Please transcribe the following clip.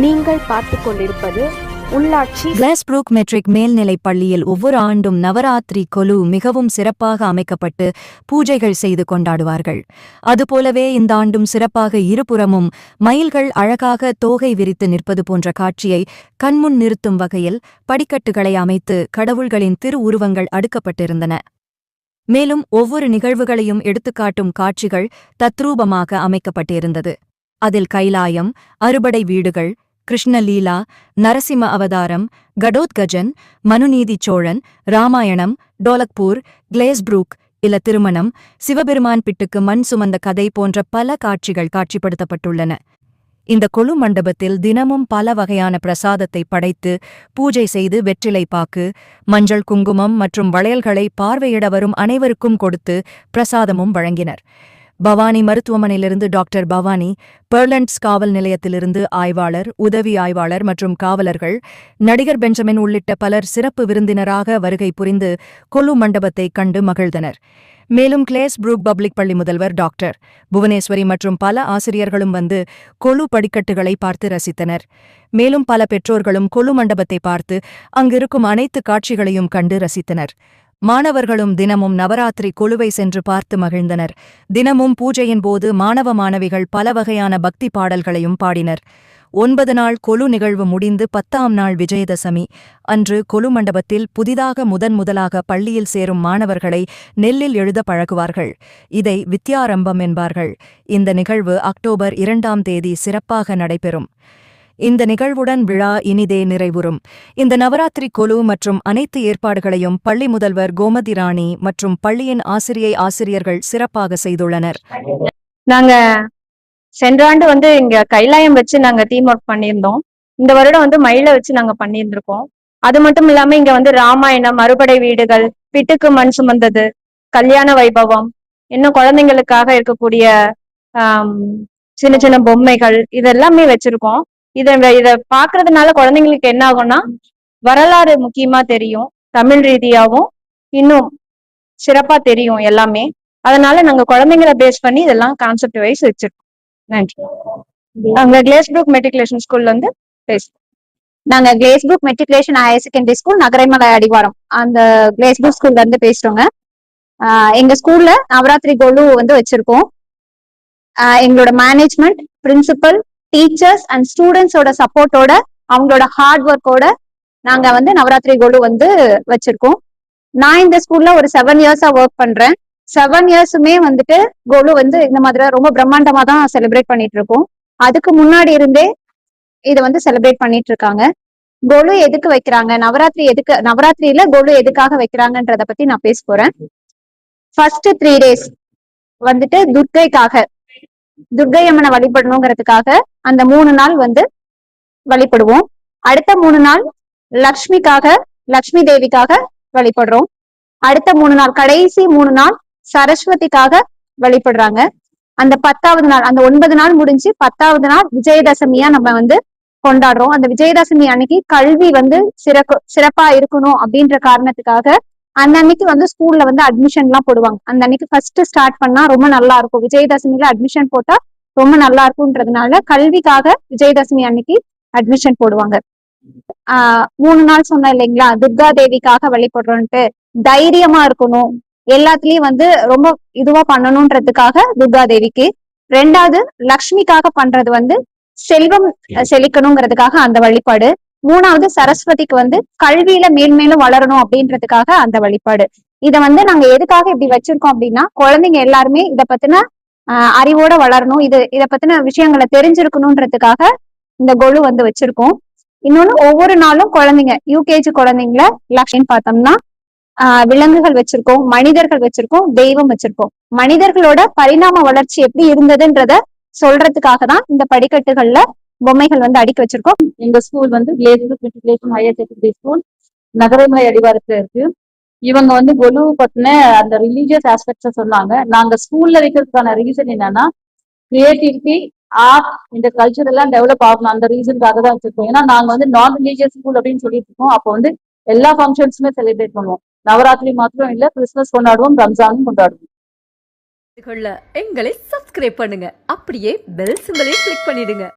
நீங்கள் பார்த்துக் கொண்டிருப்பது உள்ளாட்சி கிளாஸ்ப்ரூக் மெட்ரிக் மேல்நிலைப் பள்ளியில் ஒவ்வொரு ஆண்டும் நவராத்திரி கொலு மிகவும் சிறப்பாக அமைக்கப்பட்டு பூஜைகள் செய்து கொண்டாடுவார்கள். அதுபோலவே இந்த ஆண்டும் சிறப்பாக இருபுறமும் மயில்கள் அழகாக தோகை விரித்து நிற்பது போன்ற காட்சியை கண்முன் நிறுத்தும் வகையில் படிக்கட்டுகளை அமைத்து கடவுள்களின் திருவுருவங்கள் அடுக்கப்பட்டிருந்தன. மேலும் ஒவ்வொரு நிகழ்வுகளையும் எடுத்துக்காட்டும் காட்சிகள் தத்ரூபமாக அமைக்கப்பட்டிருந்தது. அதில் கைலாயம் அறுபடை வீடுகள் கிருஷ்ணலீலா நரசிம்ம அவதாரம் கடோத்கஜன் மனுநீதி சோழன் ராமாயணம் டோலக்பூர் கிளேஸ்ப்ரூக் இல்ல திருமணம் சிவபெருமான் பிட்டுக்கு மண் சுமந்த கதை போன்ற பல காட்சிகள் காட்சிப்படுத்தப்பட்டுள்ளன. இந்த கொலு மண்டபத்தில் தினமும் பல வகையான பிரசாதத்தை படைத்து பூஜை செய்து வெற்றிலை பாக்கு மஞ்சள் குங்குமம் மற்றும் வளையல்களை பார்வையிட வரும் அனைவருக்கும் கொடுத்து பிரசாதமும் வழங்கினர். பவானி மருத்துவமனையிலிருந்து டாக்டர் பவானி பெர்லண்ட்ஸ் காவல் நிலையத்திலிருந்து ஆய்வாளர் உதவி ஆய்வாளர் மற்றும் காவலர்கள் நடிகர் பெஞ்சமின் உள்ளிட்ட பலர் சிறப்பு விருந்தினராக வருகை புரிந்து கொலு மண்டபத்தை கண்டு மகிழ்ந்தனர். மேலும் கிளேஸ் புரூக் பப்ளிக் பள்ளி முதல்வர் டாக்டர் புவனேஸ்வரி மற்றும் பல ஆசிரியர்களும் வந்து கொலு படிக்கட்டுகளை பார்த்து ரசித்தனர். மேலும் பல பெற்றோர்களும் கொலு மண்டபத்தை பார்த்து அங்கிருக்கும் அனைத்து காட்சிகளையும் கண்டு ரசித்தனர். மாணவர்களும் தினமும் நவராத்திரி கொலுவை சென்று பார்த்து மகிழ்ந்தனர். தினமும் பூஜையின் போது மாணவ மாணவிகள் பல வகையான பக்தி பாடல்களையும் பாடினர். ஒன்பது நாள் கொலு நிகழ்வு முடிந்து பத்தாம் நாள் விஜயதசமி. அன்று கொலு மண்டபத்தில் புதிதாக முதன் முதலாக பள்ளியில் சேரும் மாணவர்களை நெல்லில் எழுத பழகுவார்கள். இதை வித்யாரம்பம் என்பார்கள். இந்த நிகழ்வு அக்டோபர் இரண்டாம் தேதி சிறப்பாக நடைபெறும். இந்த நிகழ்வுடன் விழா இனிதே நிறைவுறும். இந்த நவராத்திரி கொலு மற்றும் அனைத்து ஏற்பாடுகளையும் பள்ளி முதல்வர் கோமதி ராணி மற்றும் பள்ளியின் ஆசிரியை ஆசிரியர்கள் சிறப்பாக செய்துள்ளனர். நாங்க சென்ற ஆண்டு வந்து இங்க கைலாயம் வச்சு நாங்க தீம் ஒர்க் பண்ணியிருந்தோம். இந்த வருடம் வந்து மயில வச்சு நாங்க பண்ணியிருந்திருக்கோம். அது மட்டும் இல்லாம இங்க வந்து ராமாயணம் மறுபடை வீடுகள் பிட்டுக்கு மண் சுமந்தது கல்யாண வைபவம் இன்னும் குழந்தைங்களுக்காக இருக்கக்கூடிய சின்ன சின்ன பொம்மைகள் இதெல்லாமே வச்சிருக்கோம். இத இத பாக்குறதுனால குழந்தைங்களுக்கு என்ன ஆகும்னா வரலாறு முக்கியமா தெரியும் தமிழ் ரீதியாவும் இன்னும் சிறப்பா தெரியும் எல்லாமே. அதனால நாங்க குழந்தைங்களை பேஸ் பண்ணி இதெல்லாம் கான்செப்ட் வைஸ் வச்சிருக்கோம். நன்றி. அங்க கிளேஸ்புக் மெட்ரிகுலேஷன் ஸ்கூல்ல இருந்து பேசுறோம். நாங்க கிளேஸ்புக் matriculation higher secondary school Nagaraimalai அடிவாரம். அந்த கிளேஸ்புக் ஸ்கூல்ல இருந்து பேசுறோங்க. எங்க ஸ்கூல்ல நவராத்திரி கோலு வந்து வச்சிருக்கோம். எங்களோட மேனேஜ்மெண்ட் பிரின்சிபல் டீச்சர்ஸ் அண்ட் ஸ்டூடெண்ட்ஸோட சப்போர்ட்டோட அவங்களோட ஹார்ட் ஒர்க்கோட நாங்க வந்து நவராத்திரி கோலு வந்து வச்சிருக்கோம். நான் இந்த ஸ்கூல்ல ஒரு செவன் இயர்ஸா ஒர்க் பண்றேன். செவன் இயர்ஸுமே வந்துட்டு கோலு வந்து இந்த மாதிரி ரொம்ப பிரம்மாண்டமா தான் செலிப்ரேட் பண்ணிட்டு இருக்கோம். அதுக்கு முன்னாடி இருந்தே இதை வந்து செலிப்ரேட் பண்ணிட்டு இருக்காங்க. கோலு எதுக்கு வைக்கிறாங்க? நவராத்திரி எதுக்கு நவராத்திரியில கோலு எதுக்காக வைக்கிறாங்கன்றத பத்தி நான் பேச போறேன். ஃபர்ஸ்ட் த்ரீ டேஸ் வந்துட்டு துர்க்கைக்காக துர்க்கை அம்மனை வழிபடணுங்கிறதுக்காக அந்த மூணு நாள் வந்து வழிபடுவோம். அடுத்த மூணு நாள் லக்ஷ்மிக்காக லக்ஷ்மி தேவிக்காக வழிபடுறோம். அடுத்த மூணு நாள் கடைசி மூணு நாள் சரஸ்வதிக்காக வழிபடுறாங்க. அந்த பத்தாவது நாள் அந்த ஒன்பது நாள் முடிஞ்சு பத்தாவது நாள் விஜயதசமியா நம்ம வந்து கொண்டாடுறோம். அந்த விஜயதசமி அன்னைக்கு கல்வி வந்து சிறப்பு சிறப்பா இருக்கணும் அப்படின்ற காரணத்துக்காக அந்த அன்னைக்கு வந்து ஸ்கூல்ல வந்து அட்மிஷன் எல்லாம் போடுவாங்க. அந்த அன்னைக்கு ஃபர்ஸ்ட் ஸ்டார்ட் பண்ணா ரொம்ப நல்லா இருக்கும் விஜயதசமியில அட்மிஷன் போட்டா ரொம்ப நல்லா இருக்கும்ன்றதுனால கல்விக்காக விஜயதசமி அன்னைக்கு அட்மிஷன் போடுவாங்க. ஆஹ் மூணு நாள் சொன்னேன் இல்லைங்களா? துர்கா தேவிக்காக வழிபடுறோன்ட்டு. தைரியமா இருக்கணும். எல்லாத்துலயும் வந்து ரொம்ப இதுவா பண்ணணும்ன்றதுக்காக துர்கா தேவிக்கு. ரெண்டாவது லக்ஷ்மிக்காக பண்றது வந்து செல்வம் செழிக்கணுங்கிறதுக்காக அந்த வழிபாடு. மூணாவது சரஸ்வதிக்கு வந்து கல்வியில மேன்மேலும் வளரணும் அப்படின்றதுக்காக அந்த வழிபாடு. இதை வந்து நாங்க எதுக்காக இப்படி வச்சிருக்கோம் அப்படின்னா குழந்தைங்க எல்லாருமே இதை பத்தின அறிவோட வளரணும் இது இதை பத்தின விஷயங்களை தெரிஞ்சிருக்கணும்ன்றதுக்காக இந்த கொலு வந்து வச்சிருக்கோம். இன்னொன்னு ஒவ்வொரு நாளும் குழந்தைங்க யூகேஜி குழந்தைங்கள லக்ஷ்மின்னு பார்த்தோம்னா ஆஹ் விலங்குகள் வச்சிருக்கோம் மனிதர்கள் வச்சிருக்கோம் தெய்வம் வச்சிருக்கோம். மனிதர்களோட பரிணாம வளர்ச்சி எப்படி இருந்ததுன்றத சொல்றதுக்காக தான் இந்த படிக்கட்டுகள்ல பொம்மைகள் வந்து அடுக்கி வச்சிருக்கோம். எங்க ஸ்கூல் வந்து matriculation higher secondary school Nagaramalai அடிவாரத்துல இருக்கு. இவங்க வந்து கொலு பத்தின அந்த ரிலீஜியஸ் ஆஸ்பெக்ட்ஸ சொன்னாங்க. நாங்க ஸ்கூல்ல வைக்கிறதுக்கான ரீசன் என்னன்னா கிரியேட்டிவிட்டி ஆர்ட் இந்த கல்ச்சர் எல்லாம் டெவலப் ஆகணும். அந்த ரீசனுக்காக தான் வச்சிருக்கோம். ஏன்னா நாங்க வந்து நான் ரிலீஜியஸ் ஸ்கூல் அப்படின்னு சொல்லிட்டு இருக்கோம். அப்போ வந்து எல்லா ஃபங்க்ஷன்ஸுமே செலிப்ரேட் பண்ணுவோம். நவராத்திரி மாத்திரம் இல்ல கிறிஸ்மஸ் கொண்டாடுவோம் ரம்ஜானும் கொண்டாடுவோம். எங்களை சப்ஸ்கிரைப் பண்ணுங்க. அப்படியே பெல் சிம்பலையும் கிளிக் பண்ணிடுங்க.